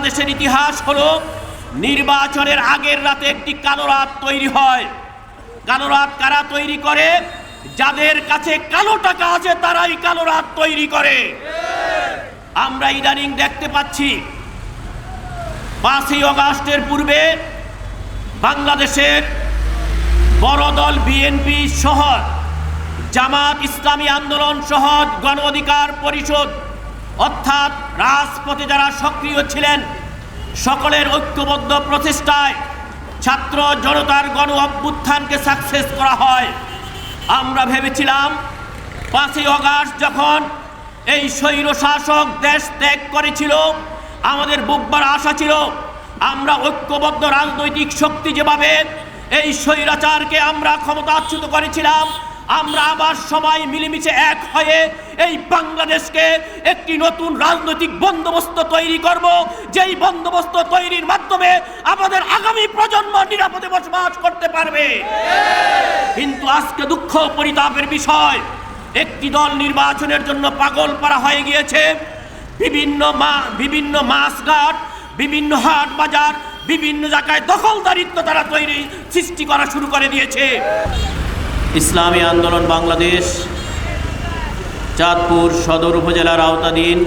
বাংলাদেশের ইতিহাস হলো নির্বাচনের আগের রাতে একটি কালো রাত তৈরি হয়। কালো রাত কারা তৈরি করে? যাদের কাছে কালো টাকা আছে, তারাই কালো রাত তৈরি করে। আমরা ইদানিং দেখতে পাচ্ছি, পাঁচই অগাস্টের পূর্বে বাংলাদেশের বড় দল বিএনপি সহ জামাত ইসলামী আন্দোলন সহ গণ অধিকার পরিষদ অর্থাৎ রাজপথে যারা সক্রিয় ছিলেন, সকলের ঐক্যবদ্ধ প্রচেষ্টায় ছাত্র জনতার গণ অভ্যুত্থানকে সাকসেস করা হয়। আমরা ভেবেছিলাম পাঁচই অগাস্ট যখন এই স্বৈর শাসক দেশ ত্যাগ করেছিল, আমাদের বুকবার আশা ছিল, আমরা ঐক্যবদ্ধ রাজনৈতিক শক্তি যেভাবে এই স্বৈরাচারকে আমরা ক্ষমতাচ্যুত করেছিলাম আমরা আবার সবাই মিলেমিশে এক হয়ে এই বাংলাদেশকে একটি নতুন রাজনৈতিক বন্দোবস্ত তৈরি করব। যেই বন্দোবস্ত তৈরির মাধ্যমে আমাদের আগামী প্রজন্ম নিরাপদে বসবাস করতে পারবে। কিন্তু আজকে দুঃখ পরিতাপের বিষয়, একটি দল নির্বাচনের জন্য পাগল পারা হয়ে গিয়েছে। বিভিন্ন মা, বিভিন্ন মাছঘাট, বিভিন্ন হাট বাজার, বিভিন্ন জায়গায় দখলদারিত্ব তারা তৈরি, সৃষ্টি করা শুরু করে দিয়েছে। ইসলামী আন্দোলন বাংলাদেশ, চাঁদপুর সদর উপজেলার আওতাধীন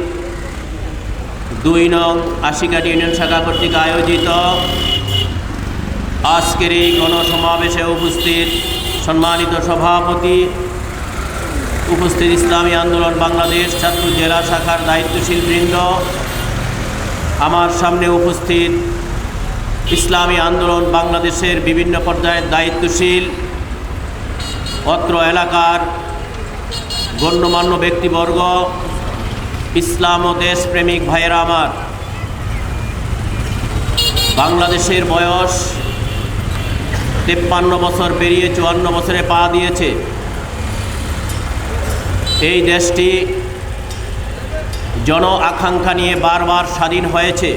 দুই নং আশিকাটি ইউনিয়ন শাখা কর্তৃক আয়োজিত আজকের এই গণসমাবেশে উপস্থিত সম্মানিত সভাপতি, উপস্থিত ইসলামী আন্দোলন বাংলাদেশ ছাত্র জেলা শাখার দায়িত্বশীল বৃন্দ আমার সামনে উপস্থিত ইসলামী আন্দোলন বাংলাদেশের বিভিন্ন পর্যায়ের দায়িত্বশীল অত্র এলাকার গণ্যমান্য ব্যক্তিবর্গ, ইসলাম ও দেশপ্রেমিক ভাইয়েরা আমার। বাংলাদেশের বয়স তেপ্পান্ন বছর পেরিয়ে চুয়ান্ন বছরে পা দিয়েছে। এই দেশটি জন আকাঙ্ক্ষা নিয়ে বারবার স্বাধীন হয়েছে।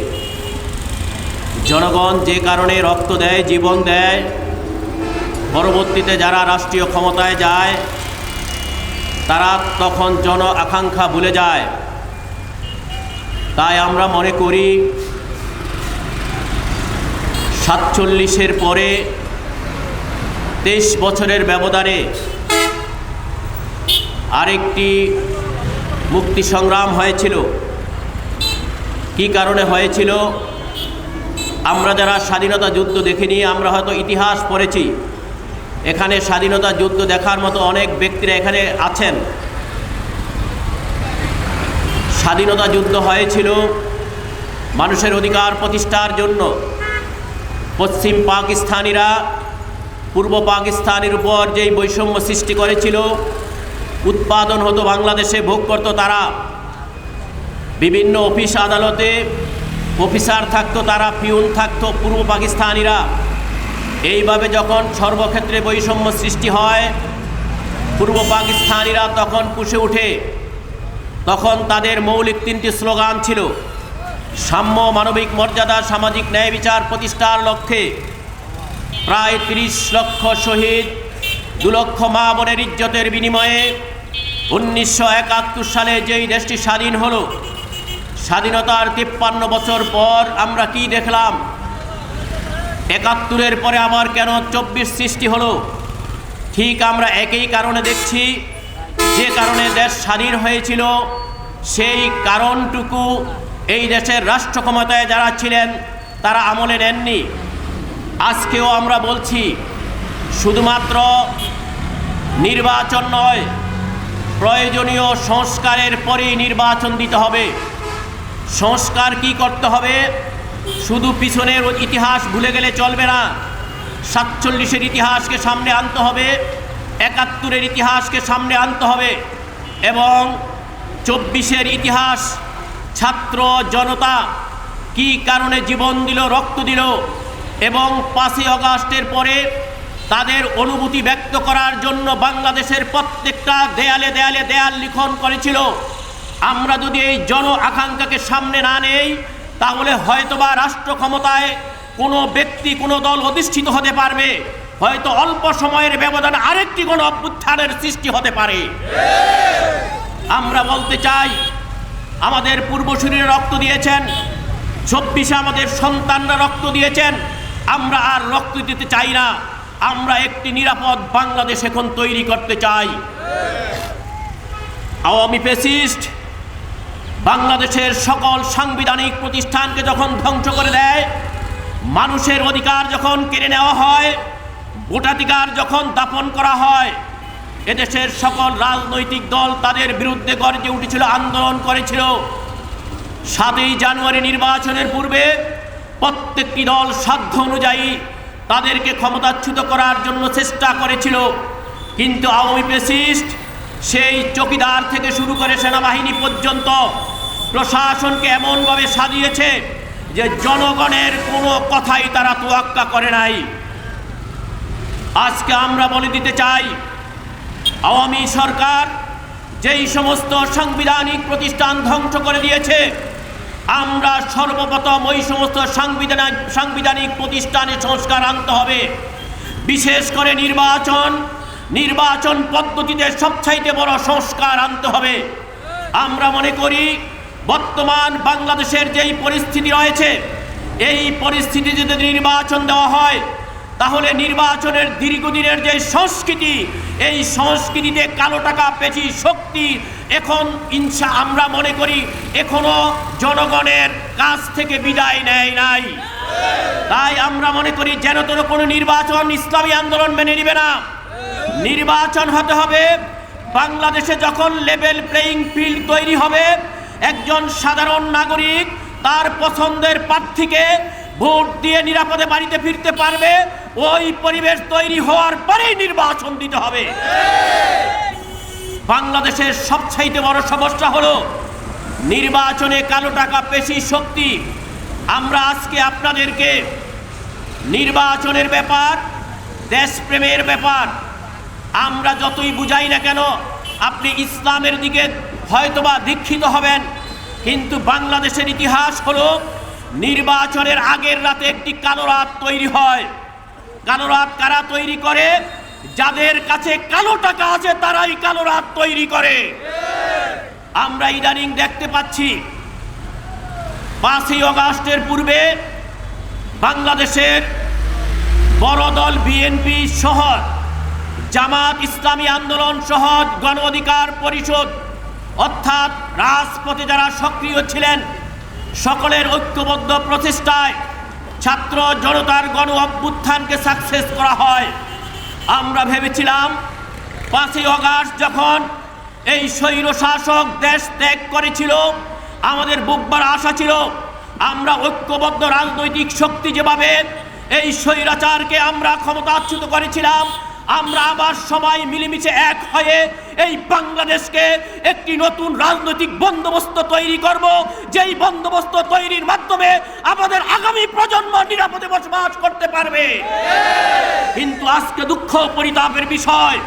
জনগণ যে কারণে রক্ত দেয়, জীবন দেয় পরবর্তীতে যারা রাষ্ট্রীয় ক্ষমতায় যায়, তারা তখন জন আকাঙ্ক্ষা ভুলে যায়। তাই আমরা মনে করি, সাতচল্লিশের পরে তেইশ বছরের ব্যবধানে আরেকটি মুক্তি সংগ্রাম হয়েছিল। কি কারণে হয়েছিল? আমরা যারা স্বাধীনতা যুদ্ধ দেখিনি, আমরা হয়তো ইতিহাস পড়েছি। এখানে স্বাধীনতা যুদ্ধ দেখার মতো অনেক ব্যক্তিরা এখানে আছেন। স্বাধীনতা যুদ্ধ হয়েছিল মানুষের অধিকার প্রতিষ্ঠার জন্য। পশ্চিম পাকিস্তানিরা পূর্ব পাকিস্তানের উপর যেই বৈষম্য সৃষ্টি করেছিল, উৎপাদন হতো বাংলাদেশে, ভোগ করতো তারা। বিভিন্ন অফিস আদালতে অফিসার থাকতো তারা, পিউন থাকতো পূর্ব পাকিস্তানিরা। এইভাবে যখন সর্বক্ষেত্রে বৈষম্য সৃষ্টি হয়, পূর্ব পাকিস্তানিরা তখন পুষে ওঠে তখন তাদের মৌলিক তিনটি স্লোগান ছিল, সাম্য মানবিক মর্যাদা, সামাজিক ন্যায় বিচার প্রতিষ্ঠার লক্ষ্যে। প্রায় তিরিশ লক্ষ শহীদ, দু লক্ষ মা বোনের ইজ্জতের বিনিময়ে উনিশশো একাত্তর সালে যেই দেশটি স্বাধীন হলো, স্বাধীনতার তিপ্পান্ন বছর পর আমরা কি দেখলাম? একাত্তরের পরে আবার কেন চব্বিশ সৃষ্টি হলো? ঠিক আমরা একই কারণে দেখছি, যে কারণে দেশ স্বাধীন হয়েছিল, সেই কারণটুকু এই দেশের রাষ্ট্র ক্ষমতায় যারা ছিলেন, তারা আমলে নেননি। আজকেও আমরা বলছি, শুধুমাত্র নির্বাচন নয়, প্রয়োজনীয় সংস্কারের পরেই নির্বাচন দিতে হবে। সংস্কার কি করতে হবে? শুধু পিছনের ইতিহাস ভুলে গেলে চলবে না। সাতচল্লিশের ইতিহাসকে সামনে আনতে হবে, একাত্তরের ইতিহাসকে সামনে আনতে হবে এবং চব্বিশের ইতিহাস, ছাত্র জনতা কি কারণে জীবন দিল, রক্ত দিল এবং পাঁচই অগাস্টের পরে তাদের অনুভূতি ব্যক্ত করার জন্য বাংলাদেশের প্রত্যেকটা দেয়ালে দেয়ালে দেয়াল লিখন করেছিল। আমরা যদি এই জন আকাঙ্ক্ষাকে সামনে না নেই তাহলে হয়তোবা রাষ্ট্র ক্ষমতায় কোনো ব্যক্তি, কোনো দল অধিষ্ঠিত হতে পারবে। হয়তো অল্প সময়ের ব্যবধানে আরেকটি কোনো অভ্যুত্থানের সৃষ্টি হতে পারে। আমরা বলতে চাই, আমাদের পূর্বসূরীরা রক্ত দিয়েছেন, চব্বিশে আমাদের সন্তানরা রক্ত দিয়েছেন। আমরা আর রক্ত দিতে চাই না। আমরা একটি নিরাপদ বাংলাদেশ এখন তৈরি করতে চাই। আওয়ামী ফেসিস্ট বাংলাদেশের সকল সাংবিধানিক প্রতিষ্ঠানকে যখন ধ্বংস করে দেয়, মানুষের অধিকার যখন কেড়ে নেওয়া হয়, ভোটাধিকার যখন দাপন করা হয়, এদেশের সকল রাজনৈতিক দল তাদের বিরুদ্ধে গর্জে উঠেছিল, আন্দোলন করেছিল। সাতই জানুয়ারি নির্বাচনের পূর্বে প্রত্যেকটি দল সাধ্য অনুযায়ী তাদেরকে ক্ষমতাচ্যুত করার জন্য চেষ্টা করেছিল। কিন্তু আওয়ামী পেসিস্ট সেই চকিদার থেকে শুরু করে সেনাবাহিনী পর্যন্ত প্রশাসনকে এমনভাবে সাজিয়েছে যে জনগণের কোনো কথাই তারা তোয়াক্কা করে নাই। আজকে আমরা বলে দিতে চাই, আওয়ামী সরকার যেই সমস্ত সাংবিধানিক প্রতিষ্ঠান ধ্বংস করে দিয়েছে, আমরা সর্বপ্রথম ওই সমস্ত সাংবিধানিক সাংবিধানিক প্রতিষ্ঠানে সংস্কার আনতে হবে। বিশেষ করে নির্বাচন নির্বাচন পদ্ধতিতে সবচাইতে বড় সংস্কার আনতে হবে। আমরা মনে করি, বর্তমান বাংলাদেশের যেই পরিস্থিতি রয়েছে, এই পরিস্থিতি যদি নির্বাচন দেওয়া হয়, তাহলে নির্বাচনের দীর্ঘদিনের যে সংস্কৃতি, এই সংস্কৃতিতে কালো টাকা পেঁচি শক্তি, এখন ইনসা আমরা মনে করি, এখনও জনগণের কাছ থেকে বিদায় নেয় নাই। তাই আমরা মনে করি, যেন তোর কোনো নির্বাচন ইসলামী আন্দোলন মেনে নিবে না। নির্বাচন হতে হবে। বাংলাদেশে যখন লেভেল প্লেয়িং ফিল্ড তৈরি হবে, একজন সাধারণ নাগরিক তার পছন্দের প্রার্থীকে ভোট দিয়ে নিরাপদে বাড়িতে ফিরতে পারবে। ওই পরিবেশ তৈরি হওয়ার পরেই নির্বাচন দিতে হবে। বাংলাদেশের সবচাইতে বড় সমস্যা হলো নির্বাচনে কালো টাকা পেশি শক্তি। আমরা আজকে আপনাদেরকে নির্বাচনের ব্যাপার, দেশপ্রেমের ব্যাপার আমরা যতই বুঝাই না কেন, আপনি ইসলামের দিকে হয়তোবা দীক্ষিত হবেন, কিন্তু বাংলাদেশের ইতিহাস হলো নির্বাচনের আগের রাতে একটি কালো রাত তৈরি হয়। কালো রাত কারা তৈরি করে? যাদের কাছে কালো টাকা আছে, তারাই কালো রাত তৈরি করে। আমরা ইদানিং দেখতে পাচ্ছি, পাঁচই অগাস্টের পূর্বে বাংলাদেশের বড় দল বিএনপি সহ জামাত ইসলামী আন্দোলন সহ গণ অধিকার পরিষদ, অর্থাৎ রাজপথে যারা সক্রিয় ছিলেন, সকলের ঐক্যবদ্ধ প্রচেষ্টায় ছাত্র জনতার গণ অভ্যুত্থানকে সাকসেস করা হয়। আমরা ভেবেছিলাম পাঁচই অগাস্ট যখন এই স্বৈর শাসক দেশ ত্যাগ করেছিল, আমাদের বুকবার আশা ছিল, আমরা ঐক্যবদ্ধ রাজনৈতিক শক্তি যেভাবে এই স্বৈরাচারকে আমরা ক্ষমতাচ্যুত করেছিলাম আমরা আবার সবাই মিলেমিশে এক হয়ে এই বাংলাদেশকে একটি নতুন রাজনৈতিক বন্দোবস্ত তৈরি করব। যেই বন্দোবস্ত তৈরির মাধ্যমে আমাদের আগামী প্রজন্ম নিরাপদে বসবাস করতে পারবে। কিন্তু আজকে দুঃখ পরিতাপের বিষয়,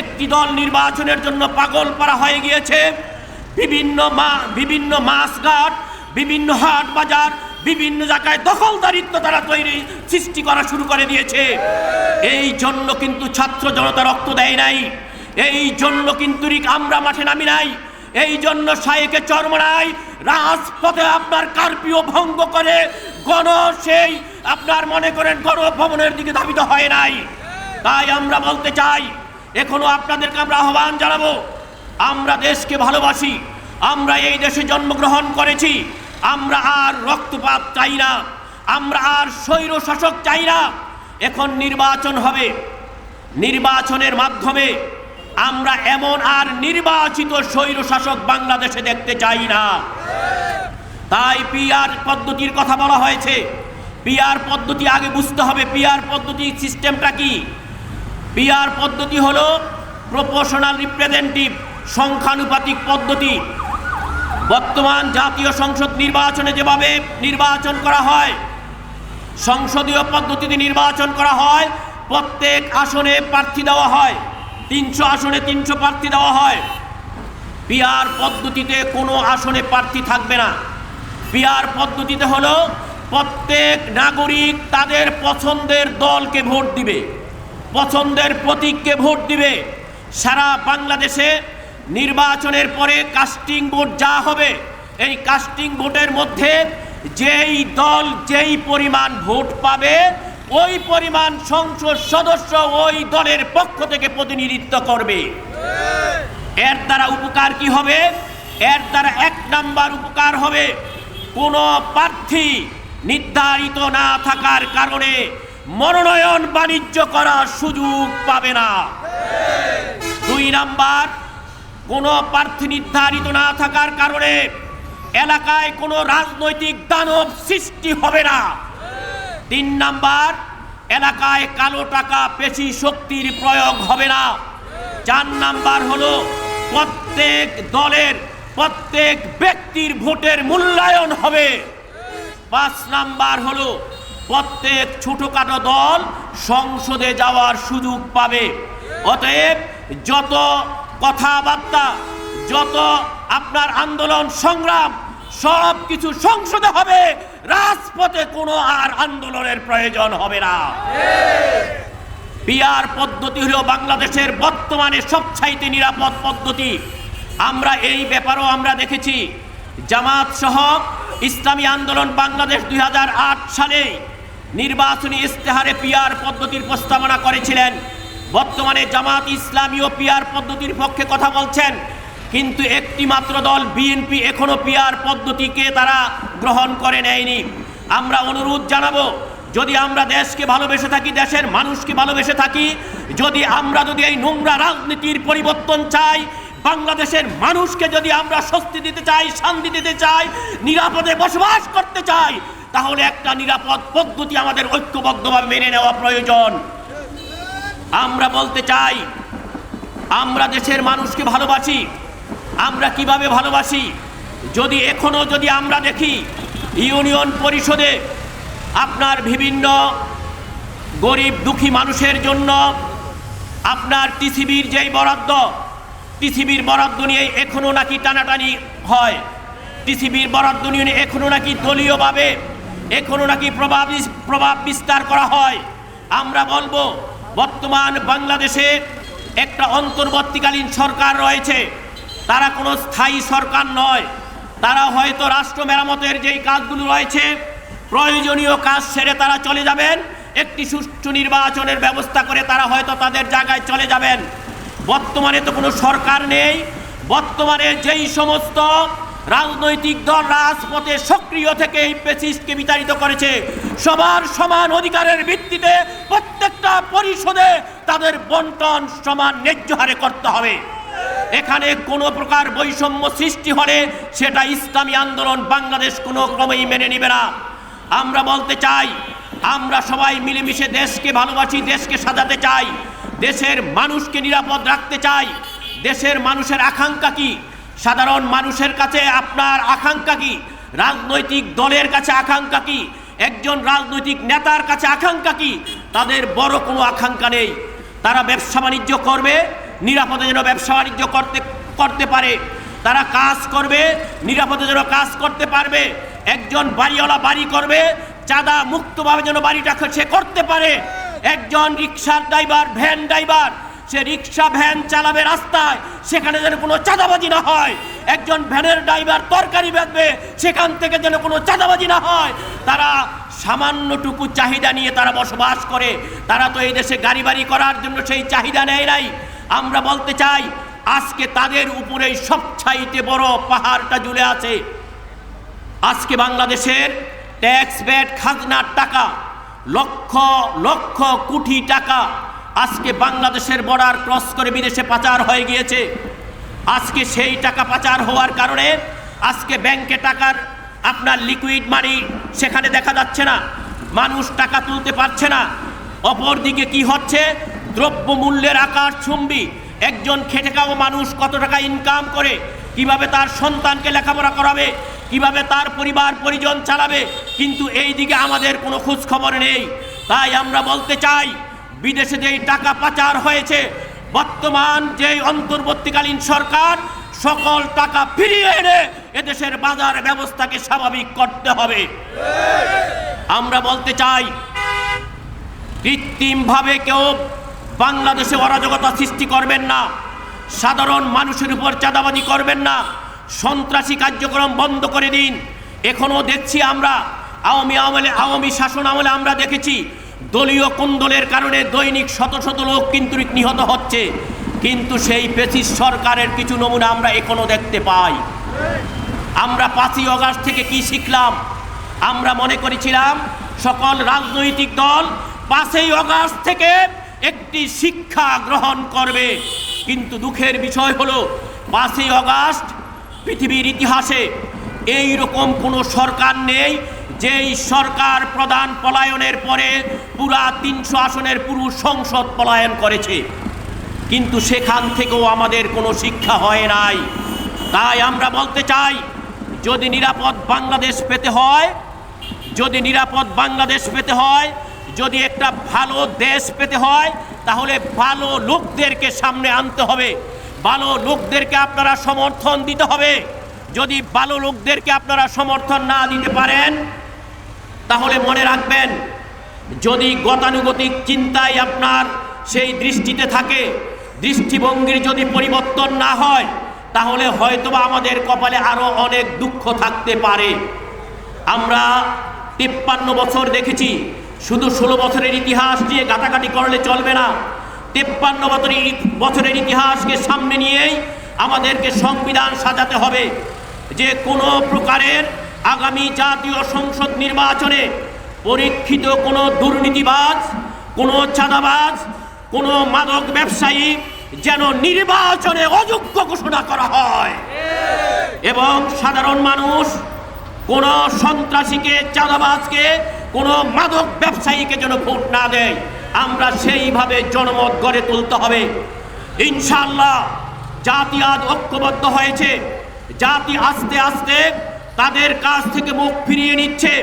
একটি দল নির্বাচনের জন্য পাগল পারা হয়ে গিয়েছে। বিভিন্ন মা বিভিন্ন মাসঘাট বিভিন্ন হাট বাজার বিভিন্ন জায়গায় দখলদারিত্ব তারা তৈরি সৃষ্টি করা শুরু করে দিয়েছে। এই জন্য কিন্তু ছাত্র জনতা রক্ত দেয় নাই। এই জন্য কিন্তু আমরা মাঠে নামি নাই। এই জন্য সাইকে চরমনায় রাজপথে আপনার কার্পিও ভঙ্গ করে গণ সেই আপনার মনে করেন গণভবনের দিকে ধাবিত হয় নাই। তাই আমরা বলতে চাই, এখনও আপনাদেরকে আমরা আহ্বান জানাব, আমরা দেশকে ভালোবাসি, আমরা এই দেশে জন্মগ্রহণ করেছি। আমরা আর রক্তপাত চাই না। আমরা আর স্বৈর শাসক চাই না। এখন নির্বাচন হবে। নির্বাচনের মাধ্যমে আমরা এমন আর নির্বাচিত স্বৈর শাসক বাংলাদেশে দেখতে চাই না। তাই পিআর পদ্ধতির কথা বলা হয়েছে। পিআর পদ্ধতি আগে বুঝতে হবে। পিআর পদ্ধতি সিস্টেমটা কি? পিআর পদ্ধতি হলো প্রপোর্শনাল রিপ্রেজেন্টেটিভ সংখ্যানুপাতিক পদ্ধতি। বর্তমান জাতীয় সংসদ নির্বাচনে যেভাবে নির্বাচন করা হয়, সংসদীয় পদ্ধতিতে নির্বাচন করা হয়, প্রত্যেক আসনে প্রার্থী দেওয়া হয়, তিনশো আসনে তিনশো প্রার্থী দেওয়া হয়। পিআর পদ্ধতিতে কোনো আসনে প্রার্থী থাকবে না। পিআর পদ্ধতিতে হলো প্রত্যেক নাগরিক তাদের পছন্দের দলকে ভোট দিবে, পছন্দের প্রতীককে ভোট দিবে। সারা বাংলাদেশে নির্বাচনের পরে কাস্টিং ভোট যা হবে, এই কাস্টিং ভোটের মধ্যে যেই দল যেই পরিমাণ ভোট পাবে, ওই পরিমাণ সংসদ সদস্য ওই দলের পক্ষ থেকে প্রতিনিধিত্ব করবে। এর দ্বারা উপকার কি হবে? এর দ্বারা এক নাম্বার উপকার হবে, কোনো প্রার্থী নির্ধারিত না থাকার কারণে মনোনয়ন বাণিজ্য করার সুযোগ পাবে না। দুই নাম্বার কোনো প্রার্থী নির্ধারিত না থাকার কারণে এলাকায় কোনো রাজনৈতিক দানব সৃষ্টি হবে না। তিন নাম্বার, এলাকায় কালো টাকা পেশি শক্তির প্রয়োগ হবে না। চার নাম্বার হলো প্রত্যেক দলের, প্রত্যেক ব্যক্তির ভোটের মূল্যায়ন হবে। পাঁচ নাম্বার হলো প্রত্যেক ছোটোখাটো দল সংসদে যাওয়ার সুযোগ পাবে। অতএব যত কথাবার্তা, যত আপনার আন্দোলন সংগ্রাম, সব কিছু সংসদে হবে। রাজপথে কোনো আর আন্দোলনের প্রয়োজন হবে না। পিয়ার পদ্ধতি হলো বাংলাদেশের বর্তমানে সবচাইতে নিরাপদ পদ্ধতি। আমরা এই ব্যাপারও আমরা দেখেছি। জামাত সহ ইসলামী আন্দোলন বাংলাদেশ দুই হাজার আট সালে নির্বাচনী ইস্তেহারে পিয়ার পদ্ধতির প্রস্তাবনা করেছিলেন। বর্তমানে জামাত ইসলামীয় পিয়ার পদ্ধতির পক্ষে কথা বলছেন। কিন্তু একটি মাত্র দল বিএনপি এখনও পিয়ার পদ্ধতিকে তারা গ্রহণ করে নেয়নি। আমরা অনুরোধ জানাব, যদি আমরা দেশকে ভালোবেসে থাকি, দেশের মানুষকে ভালোবেসে থাকি, যদি আমরা যদি এই নোংরা রাজনীতির পরিবর্তন চাই, বাংলাদেশের মানুষকে যদি আমরা স্বস্তি দিতে চাই, শান্তি দিতে চাই, নিরাপদে বসবাস করতে চাই, তাহলে একটা নিরাপদ পদ্ধতি আমাদের ঐক্যবদ্ধভাবে মেনে নেওয়া প্রয়োজন। আমরা বলতে চাই, আমরা দেশের মানুষকে ভালোবাসি, আমরা কীভাবে ভালোবাসি? যদি এখনও যদি আমরা দেখি, ইউনিয়ন পরিষদে আপনার বিভিন্ন গরিব দুঃখী মানুষের জন্য আপনার টিসিবির যেই বরাদ্দ, টিসিবির বরাদ্দ নিয়ে এখনও নাকি টানাটানি হয়। টিসিবির বরাদ্দ নিয়ে এখনও নাকি দলীয়ভাবে, এখনও নাকি প্রভাব প্রভাব বিস্তার করা হয়। আমরা বলব বর্তমান বাংলাদেশে একটা অন্তর্বর্তীকালীন সরকার রয়েছে। তারা কোনো স্থায়ী সরকার নয়। তারা হয়তো রাষ্ট্র মেরামতের যেই কাজগুলো রয়েছে, প্রয়োজনীয় কাজ সেরে তারা চলে যাবেন। একটি সুষ্ঠু নির্বাচনের ব্যবস্থা করে তারা হয়তো তাদের জায়গায় চলে যাবেন। বর্তমানে তো কোনো সরকার নেই। বর্তমানে যেই সমস্ত রাজনৈতিক দল রাজপথে সক্রিয় থেকে এই বিতাড়িত করেছে। সবার সমান অধিকারের ভিত্তিতে প্রত্যেকটা পরিষদে তাদের বন্টন সমান ন্যায্য হারে করতে হবে। এখানে কোনো প্রকার বৈষম্য সৃষ্টি হলে সেটা ইসলামী আন্দোলন বাংলাদেশ কোনো ক্রমেই মেনে নিবে না। আমরা বলতে চাই, আমরা সবাই মিলেমিশে দেশকে ভালোবাসি, দেশকে সাজাতে চাই। দেশের মানুষকে নিরাপদ রাখতে চাই। দেশের মানুষের আকাঙ্ক্ষা কি? সাধারণ মানুষের কাছে আপনার আকাঙ্ক্ষা কি? রাজনৈতিক দলের কাছে আকাঙ্ক্ষা কি? একজন রাজনৈতিক নেতার কাছে আকাঙ্ক্ষা কি? তাদের বড় কোনো আকাঙ্ক্ষা নেই। তারা ব্যবসা বাণিজ্য করবে, নিরাপদে যেন ব্যবসা বাণিজ্য করতে করতে পারে। তারা কাজ করবে, নিরাপদে যেন কাজ করতে পারবে। একজন বাড়িওয়ালা বাড়ি করবে, চাঁদা মুক্তভাবে যেন বাড়িটা সে করতে পারে। একজন রিক্সার ড্রাইভার, ভ্যান ড্রাইভার সে রিক্সা ভ্যান চালাবে রাস্তায়, সেখানে যেন কোনো চাঁদাবাজি না হয়। একজন ভ্যানের ড্রাইভার তরকারি বেচবে সেখান থেকে যেন কোনো চাঁদাবাজি না হয়। তারা সামান্যটুকু চাহিদা নিয়ে তারা বসবাস করে। তারা তো এই দেশে গাড়ি বাড়ি করার জন্য সেই চাহিদা নেয় নাই। আমরা বলতে চাই, আজকে তাদের উপরেই সবচাইতে বড় পাহাড়টা ঝুলে আছে। আজকে বাংলাদেশের ট্যাক্স ব্যাট খাজনার টাকা, লক্ষ লক্ষ কোটি টাকা আজকে বাংলাদেশের বর্ডার ক্রস করে বিদেশে পাচার হয়ে গিয়েছে। আজকে সেই টাকা পাচার হওয়ার কারণে আজকে ব্যাংকে টাকার আপনার লিকুইড মানি সেখানে দেখা যাচ্ছে না। মানুষ টাকা তুলতে পারছে না। অপরদিকে কি হচ্ছে? দ্রব্যমূল্যের আকার ছুম্বি একজন খেটে খাওয়া মানুষ কত টাকা ইনকাম করে? কীভাবে তার সন্তানকে লেখাপড়া করাবে? কীভাবে তার পরিবার পরিজন চালাবে? কিন্তু এই দিকে আমাদের কোনো খোঁজ খবর নেই। তাই আমরা বলতে চাই বিদেশে যেই টাকা পাচার হয়েছে, বর্তমান যেই অন্তর্বর্তীকালীন সরকার সকল টাকা ফিরিয়ে এনে এদেশের বাজার ব্যবস্থাকে স্বাভাবিক করতে হবে। আমরা বলতে চাই, কৃত্রিমভাবে কেউ বাংলাদেশে অরাজকতা সৃষ্টি করবেন না, সাধারণ মানুষের উপর চাঁদাবাজি করবেন না, সন্ত্রাসী কার্যক্রম বন্ধ করে দিন। এখনও দেখছি আমরা, আওয়ামী আমলে, আওয়ামী শাসন আমলে আমরা দেখেছি দলীয় কুন্দলের কারণে দৈনিক শত শত লোক কিন্তু নিহত হচ্ছে। কিন্তু সেই পেসিস সরকারের কিছু নমুনা আমরা এখনও দেখতে পাই। আমরা পাঁচই অগাস্ট থেকে কি শিখলাম? আমরা মনে করেছিলাম সকল রাজনৈতিক দল পাঁচই অগাস্ট থেকে একটি শিক্ষা গ্রহণ করবে। কিন্তু দুঃখের বিষয় হলো, পাঁচই অগাস্ট পৃথিবীর ইতিহাসে এই রকম কোনো সরকার নেই যেই সরকার প্রধান পলায়নের পরে পুরা তিনশো আসনের পুরো সংসদ পলায়ন করেছে। কিন্তু সেখান থেকেও আমাদের কোনো শিক্ষা হয় নাই। তাই আমরা বলতে চাই, যদি নিরাপদ বাংলাদেশ পেতে হয়, যদি নিরাপদ বাংলাদেশ পেতে হয়, যদি একটা ভালো দেশ পেতে হয়, তাহলে ভালো লোকদেরকে সামনে আনতে হবে। ভালো লোকদেরকে আপনারা সমর্থন দিতে হবে। যদি ভালো লোকদেরকে আপনারা সমর্থন না দিতে পারেন তাহলে মনে রাখবেন, যদি গতানুগতিক চিন্তায় আপনার সেই দৃষ্টিতে থাকে, দৃষ্টিভঙ্গির যদি পরিবর্তন না হয়, তাহলে হয়তোবা আমাদের কপালে আরও অনেক দুঃখ থাকতে পারে। আমরা তিপ্পান্ন বছর দেখেছি, শুধু ষোলো বছরের ইতিহাস দিয়ে গাটাগাটি করলে চলবে না। তিপ্পান্ন বছরের বছরের ইতিহাসকে সামনে নিয়েই আমাদেরকে সংবিধান সাজাতে হবে। যে কোনো প্রকারের আগামী জাতীয় সংসদ নির্বাচনে পরীক্ষিত কোনো দুর্নীতিবাজ, কোনো চাঁদাবাজ, কোনো মাদক ব্যবসায়ী যেন নির্বাচনে অযোগ্য ঘোষণা করা হয়। এবং সাধারণ মানুষ কোন সন্ত্রাসীকে, চাঁদাবাজকে, কোন মাদক ব্যবসায়ীকে যেন ভোট না দেয়, আমরা সেইভাবে জনমত গড়ে তুলতে হবে। ইনশাল্লাহ জাতি আজ ঐক্যবদ্ধ হয়েছে। জাতি আস্তে আস্তে তাদের কাছ থেকে মুখ ফিরিয়ে নিচ্ছে।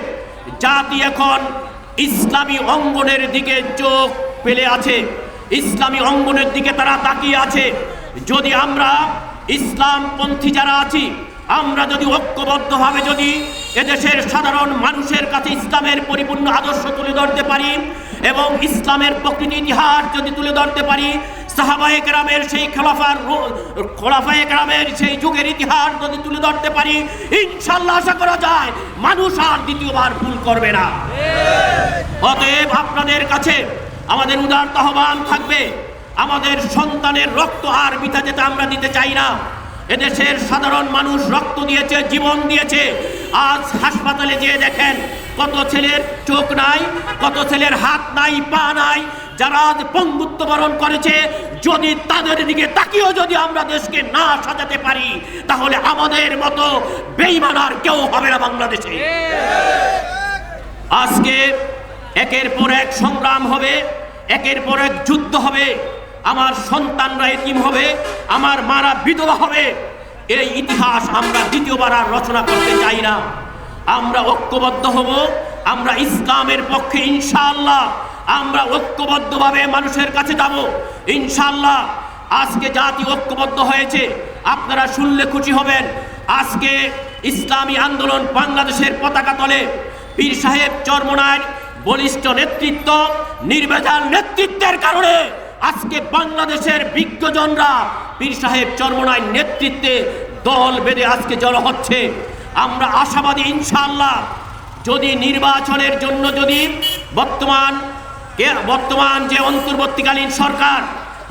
জাতি এখন ইসলামী অঙ্গনের দিকে চোখ পেলে আছে। ইসলামী অঙ্গনের দিকে তারা তাকিয়ে আছে। যদি আমরা ইসলামপন্থী যারা আছি, আমরা যদি ঐক্যবদ্ধভাবে যদি এদেশের সাধারণ মানুষের কাছে ইসলামের পরিপূর্ণ আদর্শ তুলে ধরতে পারি এবং ইসলামের প্রকৃতি ইতিহাস যদি তুলে ধরতে পারি সাহাবায়ে কেরামের সেই খেলাফার খোলাফায়ে কেরামের সেই যুগের ইতিহাস যদি তুলে ধরতে পারি ইনশাল্লাহ আশা করা যায় মানুষ আর দ্বিতীয়বার ভুল করবে না। অতএব আপনাদের কাছে আমাদের উদার আহ্বান থাকবে, আমাদের সন্তানের রক্ত আর বৃথা যেতে আমরা দিতে চাই না। এদেশের সাধারণ মানুষ রক্ত দিয়েছে, জীবন দিয়েছে। আজ হাসপাতালে যেয়ে দেখেন, কত ছেলের চোখ নাই, কত ছেলের হাত নাই, পা নাই যারা আজ পঙ্গুত্ব বরণ করেছে, যদি তাদের দিকে তাকিয়েও যদি আমরা দেশকে না সাজাতে পারি, তাহলে আমাদের মতো বেইমান আর কেউ হবে না বাংলাদেশে। আজকে একের পর এক সংগ্রাম হবে, একের পর এক যুদ্ধ হবে, আমার সন্তানরা এতিম হবে, আমার মারা বিধবা হবে। এই ইতিহাস আমরা দ্বিতীয়বার আর রচনা করতে চাই না। আমরা ঐক্যবদ্ধ হব, আমরা ইসলামের পক্ষে ইনশাআল্লাহ আমরা ঐক্যবদ্ধভাবে মানুষের কাছে যাব। ইনশাল্লাহ আজকে জাতি ঐক্যবদ্ধ হয়েছে। আপনারা শুনলে খুশি হবেন। আজকে ইসলামী আন্দোলন বাংলাদেশের পতাকা তলে পীর সাহেব চরমনায় বলিষ্ঠ নেতৃত্ব, নির্বেজাল নেতৃত্বের কারণে আজকে বাংলাদেশের বিজ্ঞজনরা পীর সাহেব চরমনায় নেতৃত্বে দল বেঁধে আজকে জড়ো হচ্ছে। আমরা আশাবাদী ইনশাল্লাহ যদি নির্বাচনের জন্য যদি বর্তমান কে- বর্তমান যে অন্তর্বর্তীকালীন সরকার,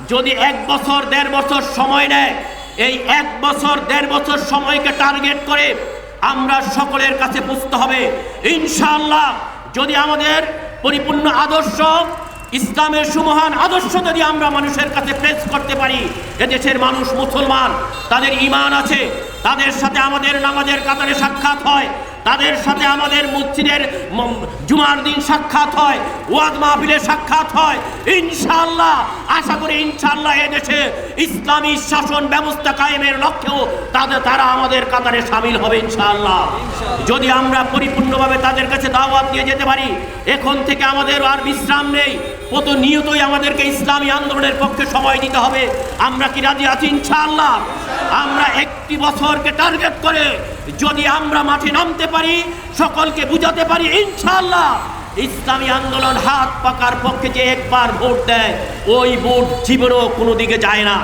যদি এক বছর, দেড় বছর সময় নেয়, এই এক বছর, দেড় বছর সময়কে টার্গেট করে আমরা সকলের কাছে বুঝতে হবে। ইনশাআল্লাহ, যদি আমাদের পরিপূর্ণ আদর্শ, ইসলামের সুমহান আদর্শ যদি আমরা মানুষের কাছে প্রেস করতে পারি এদেশের মানুষ মুসলমান, তাদের ইমান আছে, তাদের সাথে আমাদের নামাজের কাতারে সাক্ষাৎ হয় তাদের সাথে আমাদের মসজিদের জুমার দিন সাক্ষাৎ হয় ওয়াদ মাহফিলে সাক্ষাৎ হয়। ইনশাল্লাহ আশা করি ইনশাল্লাহ এদেশে ইসলামী শাসন ব্যবস্থা কায়েমের লক্ষ্যেও তাদের তারা আমাদের কাতারে সামিল হবে ইনশাল্লাহ যদি আমরা পরিপূর্ণভাবে তাদের কাছে দাওয়াত দিয়ে যেতে পারি এখন থেকে আমাদের আর বিশ্রাম নেই। প্রতিনিয়তই আমাদেরকে ইসলামী আন্দোলনের পক্ষে সময় দিতে হবে। আমরা কি রাজি আছি, ইনশাআল্লাহ? আমরা একটি বছরকে টার্গেট করে যদি আমরা মাঠে নামতে পারি, সকলকে বুঝাতে পারি, ইনশাআল্লাহ ইসলামী আন্দোলন হাত পাকার পক্ষে যে একবার ভোট দেয়, ওই ভোট জীবনেও কোনো দিকে যায় না।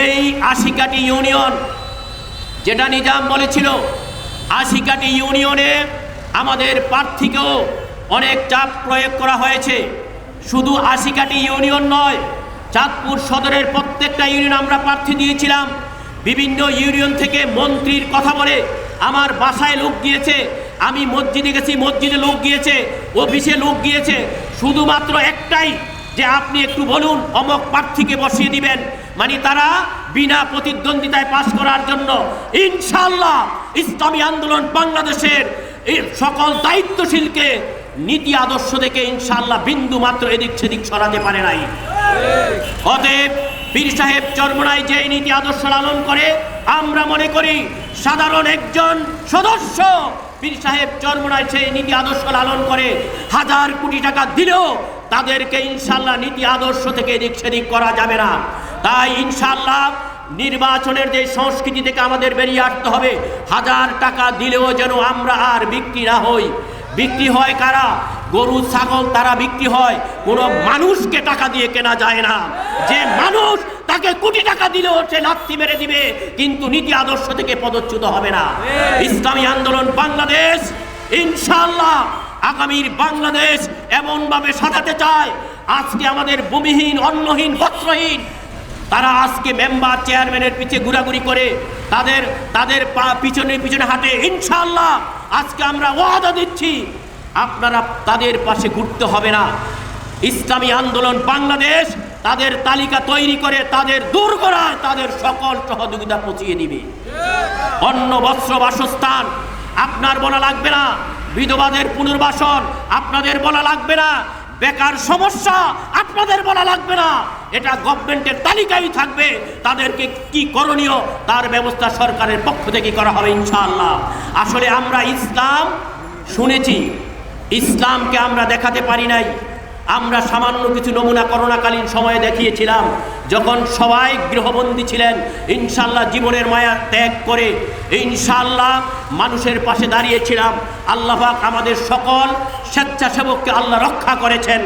এই আশিকাটি ইউনিয়ন, যেটা নিজাম বলেছিল, আশিকাটি ইউনিয়নে আমাদের প্রার্থীকেও অনেক চাপ প্রয়োগ করা হয়েছে। শুধু আশিকাটি ইউনিয়ন নয়, চাঁদপুর সদরের প্রত্যেকটা ইউনিয়ন আমরা প্রার্থী দিয়েছিলাম। বিভিন্ন ইউনিয়ন থেকে মন্ত্রীর কথা বলে আমার বাসায় লোক গিয়েছে, আমি মসজিদে গেছি, মসজিদে লোক গিয়েছে, অফিসে লোক গিয়েছে। শুধুমাত্র একটাই যে আপনি একটু বলুন, অমক প্রার্থীকে বসিয়ে দিবেন। মানে তারা বিনা প্রতিদ্বন্দ্বিতায় পাশ করার জন্য ইনশাল্লাহ ইসলামী আন্দোলন বাংলাদেশের সকল দায়িত্বশীলকে নীতি আদর্শ দেখে ইনশাল্লাহ বিন্দু মাত্র এদিক সেদিক সরাতে পারে নাই। অতএব পীর সাহেব চরমনায় যে নীতি আদর্শ লালন করে, আমরা মনে করি সাধারণ একজন সদস্য পীর সাহেব চরমনায় সেই নীতি আদর্শ লালন করে, হাজার কোটি টাকা দিলেও তাদেরকে ইনশাল্লাহ নীতি আদর্শ থেকে এদিক সেদিক করা যাবে না। তাই ইনশাল্লাহ নির্বাচনের যে সংস্কৃতি থেকে আমাদের বেরিয়ে আসতে হবে, হাজার টাকা দিলেও যেন আমরা আর বিক্রি না হই। বিক্রি হয় কারা? গরু ছাগল তারা বিক্রি হয়। কোনো মানুষকে টাকা দিয়ে কেনা যায় না। যে মানুষ তাকে কোটি টাকা দিলেও সে লাথি মেরে দিবে কিন্তু নীতি আদর্শ থেকে পদচ্যুত হবে না। ইসলামী আন্দোলন বাংলাদেশ ইনশাল্লাহ আগামীর বাংলাদেশ এমনভাবে সাজাতে চায়। আজকে আমাদের ভূমিহীন অন্নহীন বস্ত্রহীন তারা আজকে মেম্বার চেয়ারম্যানের পিছে ঘোরাঘুরি করে তাদের তাদের পা- পিছনে পিছনে হাঁটে। ইনশাল্লাহ আজকে আমরা ওয়াদা দিচ্ছি, আপনারা তাদের পাশে ঘুরতে হবে না। ইসলামী আন্দোলন বাংলাদেশ তাদের তালিকা তৈরি করে তাদের দূর দুর্গরায় তাদের সকল সহযোগিতা পৌঁছিয়ে দিবে। অন্ন বস্ত্র বাসস্থান, আপনার বলা লাগবে না। বিধবাদের পুনর্বাসন, আপনাদের বলা লাগবে না। বেকার সমস্যা, আপনাদের বলা লাগবে না। এটা গভর্নমেন্টের তালিকায় থাকবে। তাদেরকে কি করণীয়, তার ব্যবস্থা সরকারের পক্ষ থেকে করা হবে ইনশাআল্লাহ। আসলে আমরা ইসলাম শুনেছি, ইসলামকে আমরা দেখাতে পারি নাই। আমরা সামান্য কিছু নমুনা করোনাকালীন সময়ে দেখিয়েছিলাম, যখন সবাই গৃহবন্দী ছিলেন ইনশাল্লাহ জীবনের মায়া ত্যাগ করে ইনশাল্লাহ মানুষের পাশে দাঁড়িয়েছিলাম। আল্লাহাক আমাদের সকল স্বেচ্ছাসেবককে আল্লাহ রক্ষা করেছেন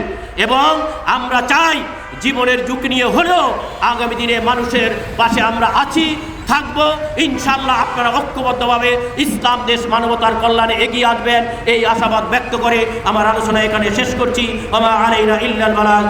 এবং আমরা চাই জীবনের ঝুঁকি নিয়ে হলেও আগামী দিনে মানুষের পাশে আমরা আছি, থাকব। ইনশাল্লাহ আপনারা ঐক্যবদ্ধভাবে ইসলাম, দেশ, মানবতার কল্যাণে এগিয়ে আসবেন। এই আশাবাদ ব্যক্ত করে আমার আলোচনা এখানে শেষ করছি। আমার আলাইনা ইল্লাল বালাগ।